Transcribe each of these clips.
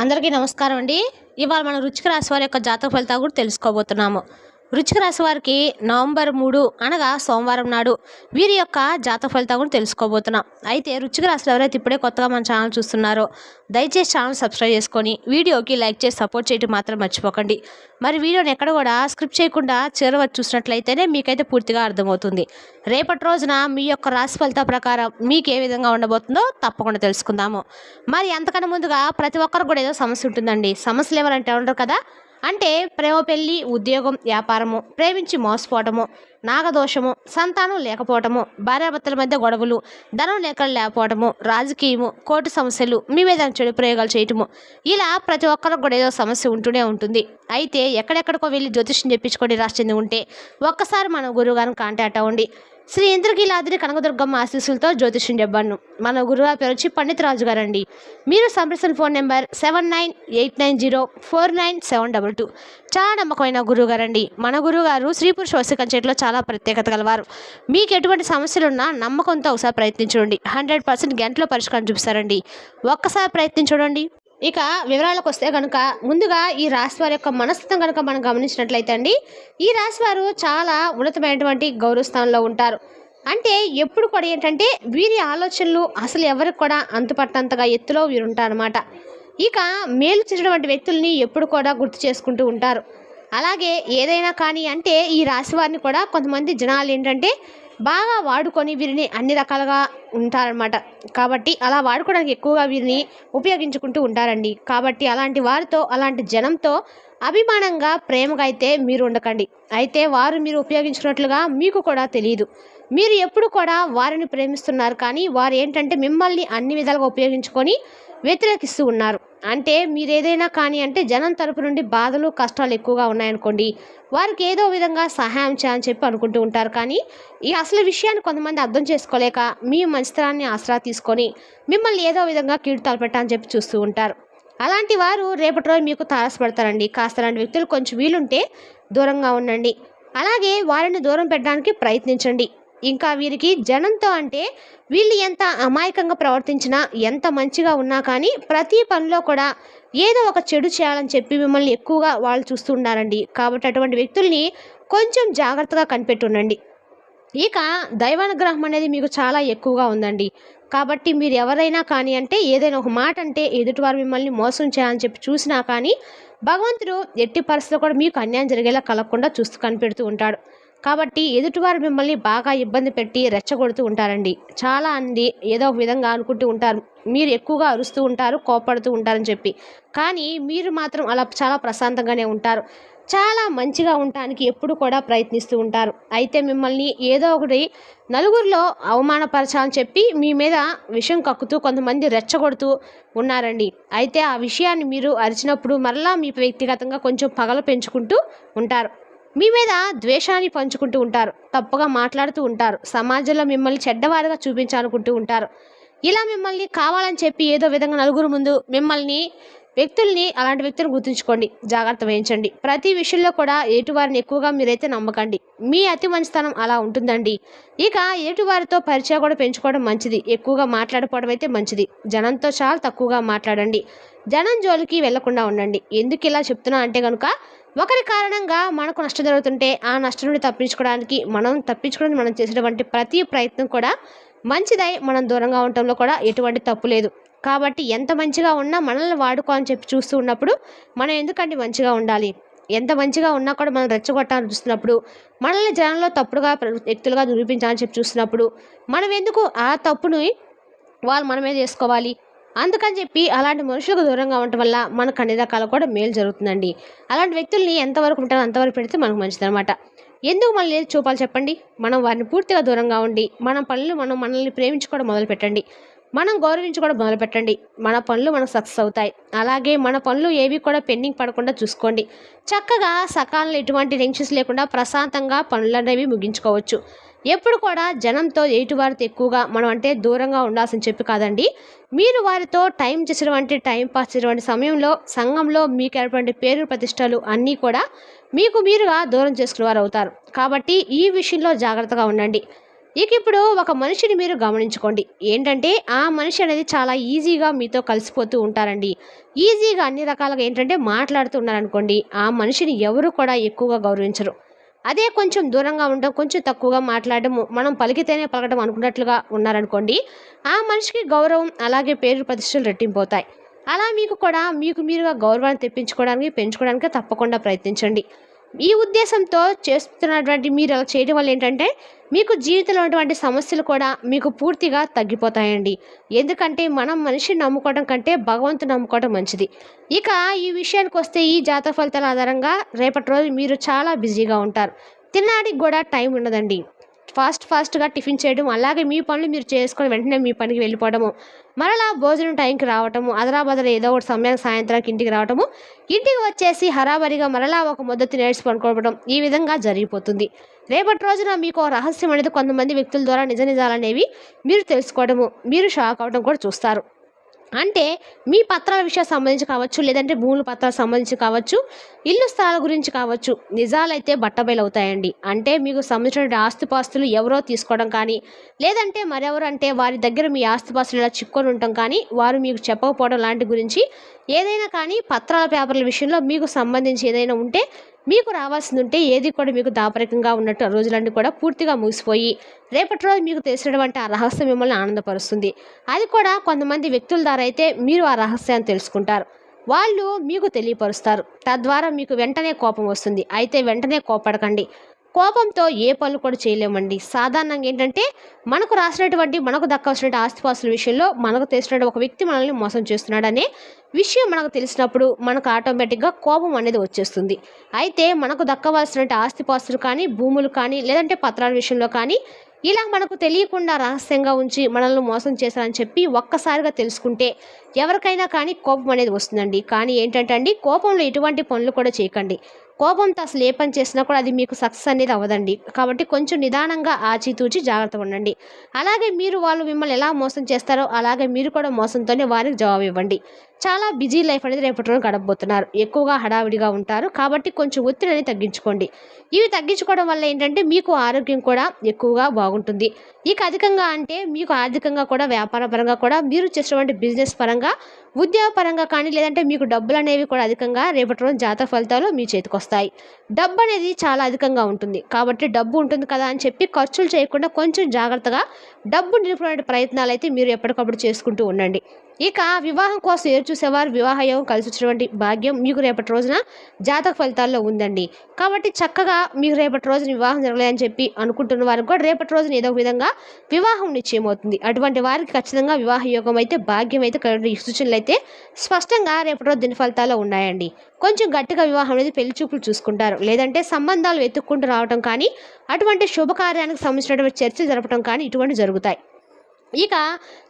అందరికీ నమస్కారం అండి. ఇవాళ మనం రుచిక రాశి వారి యొక్క జాతక ఫలితాలు కూడా తెలుసుకోబోతున్నాము. రుచిక రాశి వారికి నవంబర్ మూడు అనగా సోమవారం నాడు వీరి యొక్క జాతక ఫలితాలు కూడా తెలుసుకోబోతున్నాం. అయితే రుచిక రాశిలో ఎవరైతే ఇప్పుడే కొత్తగా మన ఛానల్ చూస్తున్నారో దయచేసి ఛానల్ సబ్స్క్రైబ్ చేసుకొని వీడియోకి లైక్ చేసి సపోర్ట్ చేయడం మాత్రం మర్చిపోకండి. మరి వీడియోని ఎక్కడ కూడా స్క్రిప్ట్ చేయకుండా చివరి చూసినట్లయితేనే మీకైతే పూర్తిగా అర్థమవుతుంది. రేపటి రోజున మీ యొక్క రాశి ఫలిత ప్రకారం మీకు ఏ విధంగా ఉండబోతుందో తప్పకుండా తెలుసుకుందాము. మరి అంతకన్నా ముందుగా ప్రతి ఒక్కరికి కూడా ఏదో సమస్య ఉంటుందండి. సమస్యలు ఎవరంటే ఉండరు కదా? అంటే ప్రేమ పెళ్ళి ఉద్యోగం వ్యాపారము ప్రేమించి మోసపోవటము నాగదోషము సంతానం లేకపోవటము భార్యాభర్తల మధ్య గొడవలు ధనం లేక లేకపోవటము రాజకీయము కోర్టు సమస్యలు మీ మీద చెడు ప్రయోగాలు చేయటము. ఇలా ప్రతి ఒక్కరికి కూడా ఏదో సమస్య ఉంటూనే ఉంటుంది. అయితే ఎక్కడెక్కడికో వెళ్ళి జ్యోతిష్యం చెప్పించుకొని రాసింది ఉంటే ఒక్కసారి మన గురువు గారిని కాంటాక్ట్ అవ్వండి. శ్రీ ఇంద్రకీలాద్రి కనకదుర్గమ్మ ఆశీస్సులతో జ్యోతిష్యం చెప్పాను మన గురువు పేరు వచ్చి పండిత్ రాజు గారండి. మీరు సంప్రదించిన phone number seven nine eight nine zero four nine seven double two. చాలా నమ్మకమైన గురువు గారండి మన గురువు గారు శ్రీ పురుష వసికం చేతిలో చాలా ప్రత్యేకత గలవారు. మీకు ఎటువంటి సమస్యలున్నా నమ్మకంతో ఒకసారి ప్రయత్నించండి. హండ్రెడ్ పర్సెంట్ గంటలో పరిష్కారం చూపిస్తారండి. ఒక్కసారి ప్రయత్నించండి. ఇక వివరాలకు వస్తే కనుక ముందుగా ఈ రాశి వారి యొక్క మనస్తత్వం కనుక మనం గమనించినట్లయితే అండి ఈ రాశి వారు చాలా ఉన్నతమైనటువంటి గౌరవ స్థానంలో ఉంటారు. అంటే ఎప్పుడు కూడా ఏంటంటే వీరి ఆలోచనలు అసలు ఎవరికి కూడా అంతుపట్టంతగా ఎత్తులో వీరుంటారనమాట ఇక మేలు చేసినటువంటి వ్యక్తుల్ని ఎప్పుడు కూడా గుర్తు చేసుకుంటూ ఉంటారు. అలాగే ఏదైనా కానీ అంటే ఈ రాశి వారిని కూడా కొంతమంది జనాలు ఏంటంటే బాగా వాడుకొని వీరిని అన్ని రకాలుగా ఉంటారనమాట కాబట్టి అలా వాడుకోవడానికి ఎక్కువగా వీరిని ఉపయోగించుకుంటూ ఉంటారండి. కాబట్టి అలాంటి వారితో అలాంటి జనంతో అభిమానంగా ప్రేమగా అయితే మీరు ఉండకండి. అయితే వారు మీరు ఉపయోగించుకున్నట్లుగా మీకు కూడా తెలియదు మీరు ఎప్పుడు కూడా వారిని ప్రేమిస్తున్నారు. కానీ వారు ఏంటంటే మిమ్మల్ని అన్ని విధాలుగా ఉపయోగించుకొని వ్యతిరేకిస్తూ ఉన్నారు అంటే మీరు ఏదైనా కానీ అంటే జనం తరపు నుండి బాధలు కష్టాలు ఎక్కువగా ఉన్నాయనుకోండి వారికి ఏదో విధంగా సహాయం చేయాలని చెప్పి అనుకుంటూ ఉంటారు. కానీ ఈ అసలు విషయాన్ని కొంతమంది అర్థం చేసుకోలేక మీ మంచితనాన్ని ఆసరా తీసుకొని మిమ్మల్ని ఏదో విధంగా కీడు తలపెట్టాలని చెప్పి చూస్తూ ఉంటారు. అలాంటి వారు రేపటి రోజు మీకు తారసపడతారండి. కాస్త అలాంటి వ్యక్తులు కొంచెం వీలుంటే దూరంగా ఉండండి. అలాగే వారిని దూరం పెట్టడానికి ప్రయత్నించండి. ఇంకా వీరికి జనంతో అంటే వీళ్ళు ఎంత అమాయకంగా ప్రవర్తించినా ఎంత మంచిగా ఉన్నా కానీ ప్రతి పనిలో కూడా ఏదో ఒక చెడు చేయాలని చెప్పి మిమ్మల్ని ఎక్కువగా వాళ్ళు చూస్తూ ఉన్నారండి కాబట్టి అటువంటి వ్యక్తుల్ని కొంచెం జాగ్రత్తగా కనిపెట్టుండండి ఇక దైవానుగ్రహం అనేది మీకు చాలా ఎక్కువగా ఉందండి. కాబట్టి మీరు ఎవరైనా కానీ అంటే ఏదైనా ఒక మాట అంటే ఎదుటివారు మిమ్మల్ని మోసం చేయాలని చెప్పి చూసినా కానీ భగవంతుడు ఎట్టి పరిస్థితుల్లో కూడా మీకు అన్యాయం జరిగేలా కలగకుండా చూస్తూ కనిపెడుతూ ఉంటాడు. కాబట్టి ఎదుటివారు మిమ్మల్ని బాగా ఇబ్బంది పెట్టి రెచ్చగొడుతూ ఉంటారండి. చాలా అంది ఏదో ఒక విధంగా అనుకుంటూ ఉంటారు. మీరు ఎక్కువగా అరుస్తూ ఉంటారు కోపడుతూ ఉంటారని చెప్పి. కానీ మీరు మాత్రం అలా చాలా ప్రశాంతంగానే ఉంటారు. చాలా మంచిగా ఉండటానికి ఎప్పుడు కూడా ప్రయత్నిస్తూ ఉంటారు. అయితే మిమ్మల్ని ఏదో ఒకటి నలుగురిలో అవమానపరచాలని చెప్పి మీ మీద విషం కక్కుతూ కొంతమంది రెచ్చగొడుతూ ఉన్నారండి. అయితే ఆ విషయాన్ని మీరు అరిచినప్పుడు మరలా మీ వ్యక్తిగతంగా కొంచెం పగలు పెంచుకుంటూ ఉంటారు. మీ మీద ద్వేషాన్ని పంచుకుంటూ ఉంటారు. తప్పుగా మాట్లాడుతూ ఉంటారు. సమాజంలో మిమ్మల్ని చెడ్డవారిగా చూపించాలనుకుంటూ ఉంటారు. ఇలా మిమ్మల్ని కావాలని చెప్పి ఏదో విధంగా నలుగురు ముందు మిమ్మల్ని వ్యక్తుల్ని అలాంటి వ్యక్తులను గుర్తుంచుకోండి. జాగ్రత్త వహించండి. ప్రతి విషయంలో కూడా ఎటువారిని ఎక్కువగా మీరైతే నమ్మకండి. మీ అతి మంచితనం అలా ఉంటుందండి. ఇక ఎటువారితో పరిచయం కూడా పెంచుకోవడం మంచిది. ఎక్కువగా మాట్లాడుకోవడం అయితే మంచిది. జనంతో చాలా తక్కువగా మాట్లాడండి. జనం జోలికి వెళ్ళకుండా ఉండండి. ఎందుకు ఇలా చెప్తున్నా అంటే కనుక ఒకరి కారణంగా మనకు నష్టం జరుగుతుంటే ఆ నష్టం నుండి తప్పించుకోవడానికి మనం తప్పించుకోవడానికి మనం చేసేటువంటి ప్రతి ప్రయత్నం కూడా మంచిదై మనం దూరంగా ఉండటంలో కూడా ఎటువంటి తప్పు లేదు. కాబట్టి ఎంత మంచిగా ఉన్నా మనల్ని వాడుకో అని చెప్పి చూస్తూ ఉన్నప్పుడు మనం ఎందుకంటే మంచిగా ఉండాలి? ఎంత మంచిగా ఉన్నా కూడా మనం రెచ్చగొట్టాలని చూస్తున్నప్పుడు మనల్ని జనంలో తప్పుడుగా వ్యక్తులుగా నిరూపించాలని చెప్పి చూస్తున్నప్పుడు మనం ఎందుకు ఆ తప్పుని వాళ్ళు మన మీద చేసుకోవాలి అందుకని చెప్పి అలాంటి మనుషులకు దూరంగా ఉండటం వల్ల మనకు అన్ని రకాల కూడా మేలు జరుగుతుందండి. అలాంటి వ్యక్తుల్ని ఎంతవరకు ఉంటారో అంతవరకు పెడితే మనకు మంచిదన్నమాట. ఎందుకు మనల్ని ఏది చూపాలి చెప్పండి. మనం వారిని పూర్తిగా దూరంగా ఉండి మన పనులు మనం మనల్ని ప్రేమించుకోవడం మొదలు పెట్టండి. మనం గౌరవించుకోవడం మొదలు పెట్టండి. మన పనులు మనకు సక్సెస్ అవుతాయి. అలాగే మన పనులు ఏవి కూడా పెండింగ్ పడకుండా చూసుకోండి. చక్కగా సకాలంలో ఎటువంటి టెన్షన్స్ లేకుండా ప్రశాంతంగా పనులు అనేవి ముగించుకోవచ్చు. ఎప్పుడు కూడా జనంతో ఎటు వారితో ఎక్కువగా మనం అంటే దూరంగా ఉండాల్సిన చెప్పి కాదండి. మీరు వారితో టైం చేసినటువంటి టైం పాస్ చేసినటువంటి సమయంలో సంఘంలో మీకు ఏటువంటి పేరు ప్రతిష్టలు అన్నీ కూడా మీకు మీరుగా దూరం చేసుకునే వారు అవుతారు. కాబట్టి ఈ విషయంలో జాగ్రత్తగా ఉండండి. ఇక ఇప్పుడు ఒక మనిషిని మీరు గమనించుకోండి. ఏంటంటే ఆ మనిషి అనేది చాలా ఈజీగా మీతో కలిసిపోతూ ఉంటారండి. ఈజీగా అన్ని రకాలుగా ఏంటంటే మాట్లాడుతూ ఉన్నారనుకోండి ఆ మనిషిని ఎవరు కూడా ఎక్కువగా గౌరవించరు. అదే కొంచెం దూరంగా ఉండడం కొంచెం తక్కువగా మాట్లాడడం మనం పలికితేనే పలకడం అనుకున్నట్లుగా ఉన్నారనుకోండి ఆ మనిషికి గౌరవం అలాగే పేరు ప్రతిష్టలు రెట్టింపోతాయి అలా మీకు కూడా మీకు మీరుగా గౌరవాన్ని తెప్పించుకోవడానికి పెంచుకోవడానికి తప్పకుండా ప్రయత్నించండి. ఈ ఉద్దేశంతో చేస్తున్నటువంటి మీరు అలా చేయడం వల్ల ఏంటంటే మీకు జీవితంలో ఉన్నటువంటి సమస్యలు కూడా మీకు పూర్తిగా తగ్గిపోతాయండి. ఎందుకంటే మనం మనిషిని నమ్ముకోవడం కంటే భగవంతుని నమ్ముకోవడం మంచిది. ఇక ఈ విషయానికి వస్తే ఈ జాతక ఫలితాల ఆధారంగా రేపటి రోజు మీరు చాలా బిజీగా ఉంటారు. తినడానికి కూడా టైం ఉండదండి. ఫాస్ట్ ఫాస్ట్గా టిఫిన్ చేయడం అలాగే మీ పనులు మీరు చేసుకొని వెంటనే మీ పనికి వెళ్ళిపోవడము మరలా భోజనం టైంకి రావటము అదరాబదర ఏదో ఒకటి సమయం సాయంత్రానికి ఇంటికి రావటము ఇంటికి వచ్చేసి హరాబరిగా మరలా ఒక ముద్ద తినేసి పనుకోవడం ఈ విధంగా జరిగిపోతుంది. రేపటి రోజున మీకు రహస్యం అనేది కొంతమంది వ్యక్తుల ద్వారా నిజ నిజాలనేవి మీరు తెలుసుకోవడము మీరు షాక్ అవడం కూడా చూస్తారు. అంటే మీ పత్రాల విషయాలు సంబంధించి కావచ్చు లేదంటే భూముల పత్రాలు సంబంధించి కావచ్చు ఇల్లు స్థలాల గురించి కావచ్చు నిజాలైతే బట్టబయలవుతాయండి. అంటే మీకు సంబంధించిన ఆస్తిపాస్తులు ఎవరో తీసుకోవడం కానీ లేదంటే మరెవరు అంటే వారి దగ్గర మీ ఆస్తిపాస్తులు ఇలా చిక్కొని ఉండటం కానీ వారు మీకు చెప్పకపోవడం లాంటి గురించి ఏదైనా కానీ పత్రాల పేపర్ల విషయంలో మీకు సంబంధించి ఏదైనా ఉంటే మీకు రావాల్సింది ఉంటే ఏది కూడా మీకు దాపరికంగా ఉన్నట్టు ఆ రోజులన్నీ కూడా పూర్తిగా ముగిసిపోయి రేపటి రోజు మీకు తెలిసినటువంటి ఆ రహస్యం మిమ్మల్ని ఆనందపరుస్తుంది. అది కూడా కొంతమంది వ్యక్తుల ద్వారా అయితే మీరు ఆ రహస్యాన్ని తెలుసుకుంటారు. వాళ్ళు మీకు తెలియపరుస్తారు. తద్వారా మీకు వెంటనే కోపం వస్తుంది. అయితే వెంటనే కోపడకండి. కోపంతో ఏ పనులు కూడా చేయలేమండి. సాధారణంగా ఏంటంటే మనకు రాసినటువంటి మనకు దక్కాల్సిన ఆస్తిపాస్తుల విషయంలో మనకు తెలిసినటువంటి ఒక వ్యక్తి మనల్ని మోసం చేస్తున్నాడనే విషయం మనకు తెలిసినప్పుడు మనకు ఆటోమేటిక్గా కోపం అనేది వచ్చేస్తుంది. అయితే మనకు దక్కవలసిన ఆస్తిపాస్తులు కానీ భూములు కానీ లేదంటే పత్రాల విషయంలో కానీ ఇలా మనకు తెలియకుండా రహస్యంగా ఉంచి మనల్ని మోసం చేశారని చెప్పి ఒక్కసారిగా తెలుసుకుంటే ఎవరికైనా కానీ కోపం అనేది వస్తుందండి. కానీ ఏంటంటే అండి కోపంలో ఎటువంటి పనులు కూడా చేయకండి. కోపంతో అసలు ఏ పని చేసినా కూడా అది మీకు సక్సెస్ అనేది అవ్వదండి. కాబట్టి కొంచెం నిదానంగా ఆచితూచి జాగ్రత్తగా ఉండండి. అలాగే మీరు వాళ్ళు మిమ్మల్ని ఎలా మోసం చేస్తారో అలాగే మీరు కూడా మోసంతోనే వారికి జవాబు ఇవ్వండి. చాలా బిజీ లైఫ్ అనేది రేపటి రోజు గడపబోతున్నారు. ఎక్కువగా హడావిడిగా ఉంటారు. కాబట్టి కొంచెం ఒత్తిడిని తగ్గించుకోండి. ఇవి తగ్గించుకోవడం వల్ల ఏంటంటే మీకు ఆరోగ్యం కూడా ఎక్కువగా బాగుంటుంది. ఇక అధికంగా అంటే మీకు ఆర్థికంగా కూడా వ్యాపార పరంగా కూడా మీరు చేసినటువంటి బిజినెస్ పరంగా ఉద్యోగ పరంగా కానీ లేదంటే మీకు డబ్బులు అనేవి కూడా అధికంగా రేపటి రోజు జాతక ఫలితాలు మీ చేతికి వస్తాయి. డబ్బు అనేది చాలా అధికంగా ఉంటుంది. కాబట్టి డబ్బు ఉంటుంది కదా అని చెప్పి ఖర్చులు చేయకుండా కొంచెం జాగ్రత్తగా డబ్బు నిలుపుకునే ప్రయత్నాలు అయితే మీరు ఎప్పటికప్పుడు చేసుకుంటూ ఉండండి. ఇక వివాహం కోసం ఎదురు చూసేవారు వివాహ కలిసి వచ్చినటువంటి భాగ్యం మీకు రేపటి రోజున జాతక ఫలితాల్లో ఉందండి. కాబట్టి చక్కగా మీకు రేపటి రోజున వివాహం జరగలేదని చెప్పి అనుకుంటున్న వారికి కూడా రేపటి రోజున ఏదో ఒక విధంగా వివాహం నిశ్చయమవుతుంది అటువంటి వారికి ఖచ్చితంగా వివాహ యోగం అయితే భాగ్యం అయితే సూచనలు అయితే స్పష్టంగా రేపటి రోజు దిన ఫలితాల్లో ఉన్నాయండి. కొంచెం గట్టిగా వివాహం అనేది పెళ్ళి చూపులు చూసుకుంటారు. లేదంటే సంబంధాలు వెతుక్కుంటూ రావడం కానీ అటువంటి శుభకార్యానికి సంబంధించినటువంటి చర్చలు జరపడం కానీ ఇటువంటి జరుగుతాయి. ఇక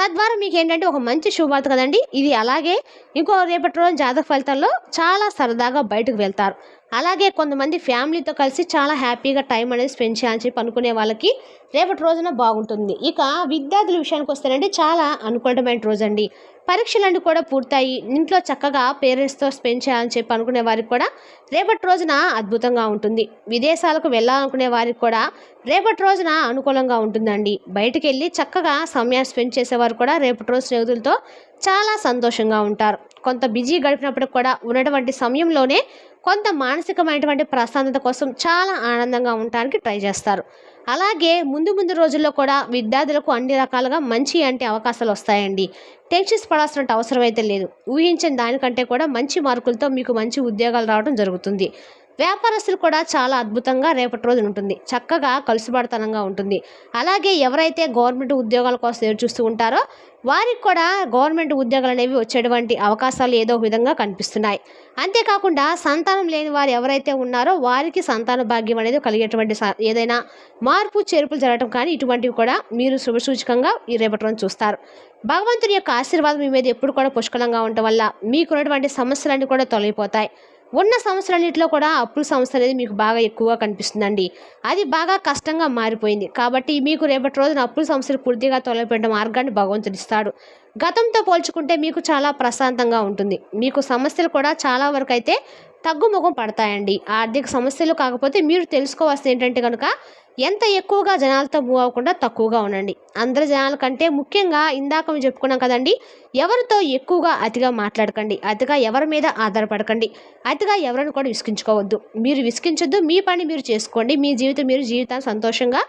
తద్వారా మీకు ఏంటంటే ఒక మంచి శుభవార్త కదండి. ఇది అలాగే ఇంకో రేపటి రోజు జాతక ఫలితాల్లో చాలా సరదాగా బయటకు వెళ్తారు. అలాగే కొంతమంది ఫ్యామిలీతో కలిసి చాలా హ్యాపీగా టైం అనేది స్పెండ్ చేయాలని చెప్పి అనుకునే వాళ్ళకి రేపటి రోజున బాగుంటుంది. ఇక విద్యార్థుల విషయానికి వస్తేనంటే చాలా అనుకూలమైన రోజు అండి పరీక్షలన్నీ కూడా పూర్తయి ఇంట్లో చక్కగా పేరెంట్స్తో స్పెండ్ చేయాలని చెప్పి అనుకునే వారికి కూడా రేపటి రోజున అద్భుతంగా ఉంటుంది. విదేశాలకు వెళ్ళాలనుకునే వారికి కూడా రేపటి రోజున అనుకూలంగా ఉంటుందండి. బయటికి వెళ్ళి చక్కగా సమయాన్ని స్పెండ్ చేసేవారు కూడా రేపటి రోజు స్నేహితులతో చాలా సంతోషంగా ఉంటారు. కొంత బిజీ గడిపినప్పుడు కూడా ఉన్నటువంటి సమయంలోనే కొంత మానసికమైనటువంటి ప్రశాంతత కోసం చాలా ఆనందంగా ఉండటానికి ట్రై చేస్తారు. అలాగే ముందు ముందు రోజుల్లో కూడా విద్యార్థులకు అన్ని రకాలుగా మంచి అంటే అవకాశాలు వస్తాయండి. టెన్షన్స్ పడాల్సిన అవసరం అయితే లేదు. ఊహించిన దానికంటే కూడా మంచి మార్కులతో మీకు మంచి ఉద్యోగాలు రావడం జరుగుతుంది. వ్యాపారస్తులు కూడా చాలా అద్భుతంగా రేపటి రోజున ఉంటుంది. చక్కగా కలుసుబడతనంగా ఉంటుంది. అలాగే ఎవరైతే గవర్నమెంట్ ఉద్యోగాల కోసం ఎదురు చూస్తూ ఉంటారో వారికి కూడా గవర్నమెంట్ ఉద్యోగాలు అనేవి వచ్చేటువంటి అవకాశాలు ఏదో విధంగా కనిపిస్తున్నాయి. అంతేకాకుండా సంతానం లేని వారు ఎవరైతే ఉన్నారో వారికి సంతాన భాగ్యం అనేది కలిగేటువంటి ఏదైనా మార్పు చేర్పులు జరగడం కానీ ఇటువంటివి కూడా మీరు శుభసూచకంగా ఈ రేపటి రోజు చూస్తారు. భగవంతుని యొక్క ఆశీర్వాదం మీ మీద ఎప్పుడు కూడా పుష్కలంగా ఉండటం వల్ల మీకున్నటువంటి సమస్యలన్నీ కూడా తొలగిపోతాయి. ఉన్న సంవత్సరాలన్నింటిలో కూడా అప్పుల సమస్య అనేది మీకు బాగా ఎక్కువగా కనిపిస్తుందండి. అది బాగా కష్టంగా మారిపోయింది. కాబట్టి మీకు రేపటి రోజున అప్పుల సమస్యలు పూర్తిగా తొలగిపోయిన మార్గాన్ని భగవంతుడు ఇస్తాడు. గతంతో పోల్చుకుంటే మీకు చాలా ప్రశాంతంగా ఉంటుంది. మీకు సమస్యలు కూడా చాలా వరకు అయితే తగ్గుముఖం పడతాయండి. ఆర్థిక సమస్యలు కాకపోతే మీరు తెలుసుకోవాల్సింది ఏంటంటే కనుక ఎంత ఎక్కువగా జనాలతో మూవ్ అవ్వకుండా తక్కువగా ఉండండి. అందరి జనాల కంటే ముఖ్యంగా ఇందాక మేము చెప్పుకున్నాం కదండి ఎవరితో ఎక్కువగా అతిగా మాట్లాడకండి. అతిగా ఎవరి మీద ఆధారపడకండి. అతిగా ఎవరిని కూడా విసిగించుకోవద్దు. మీరు విసిగించొద్దు మీ పని మీరు చేసుకోండి. మీ జీవితం మీరు జీవితాన్ని సంతోషంగా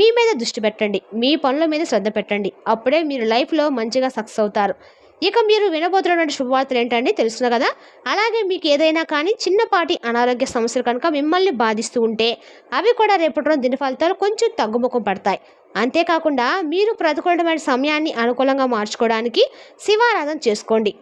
మీ మీద దృష్టి పెట్టండి. మీ పనుల మీద శ్రద్ధ పెట్టండి. అప్పుడే మీరు లైఫ్లో మంచిగా సక్సెస్ అవుతారు. ఇక మీరు వినబోతున్నటువంటి శుభవార్తలు ఏంటంటే తెలుసును కదా? అలాగే మీకు ఏదైనా కానీ చిన్నపాటి అనారోగ్య సమస్యలు కనుక మిమ్మల్ని బాధిస్తూ ఉంటే అవి కూడా రేపటి రోజు దిన ఫలితాలు కొంచెం తగ్గుముఖం పడతాయి. అంతేకాకుండా మీరు ప్రతికూలమైన సమయాన్ని అనుకూలంగా మార్చుకోవడానికి శివారాధన చేసుకోండి.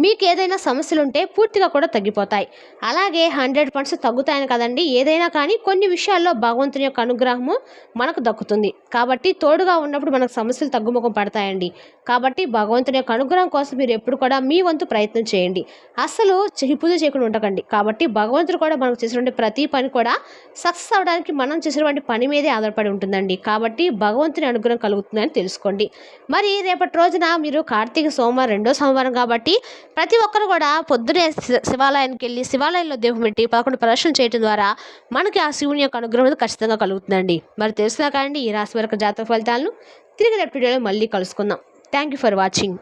మీకు ఏదైనా సమస్యలు ఉంటే పూర్తిగా కూడా తగ్గిపోతాయి. అలాగే హండ్రెడ్ పర్సెంట్ తగ్గుతాయని కదండి ఏదైనా కానీ కొన్ని విషయాల్లో భగవంతుని యొక్క అనుగ్రహము మనకు దక్కుతుంది. కాబట్టి తోడుగా ఉన్నప్పుడు మనకు సమస్యలు తగ్గుముఖం పడతాయండి. కాబట్టి భగవంతుని యొక్క అనుగ్రహం కోసం మీరు ఎప్పుడు కూడా మీ వంతు ప్రయత్నం చేయండి. అసలు పూజ చేయకుండా ఉండకండి. కాబట్టి భగవంతుడు కూడా మనకు చేసినటువంటి ప్రతి పని కూడా సక్సెస్ అవడానికి మనం చేసినటువంటి పని మీదే ఆధారపడి ఉంటుందండి. కాబట్టి భగవంతుని అనుగ్రహం కలుగుతుందని తెలుసుకోండి. మరి రేపటి రోజున మీరు కార్తీక సోమవారం రెండో సోమవారం కాబట్టి ప్రతి ఒక్కరు కూడా పొద్దునే శి- శివాలయానికి వెళ్ళి శివాలయంలో దేవుని పెట్టి పదకొండు ప్రదర్శన చేయడం ద్వారా మనకి ఆ శివుని యొక్క అనుగ్రహం ఖచ్చితంగా కలుగుతుందండి. మరి తెలుసునా కానీ ఈ రాశి వరకు జాతక ఫలితాలను తిరిగి రేపు వీడియోలో మళ్ళీ కలుసుకుందాం. Thank you for watching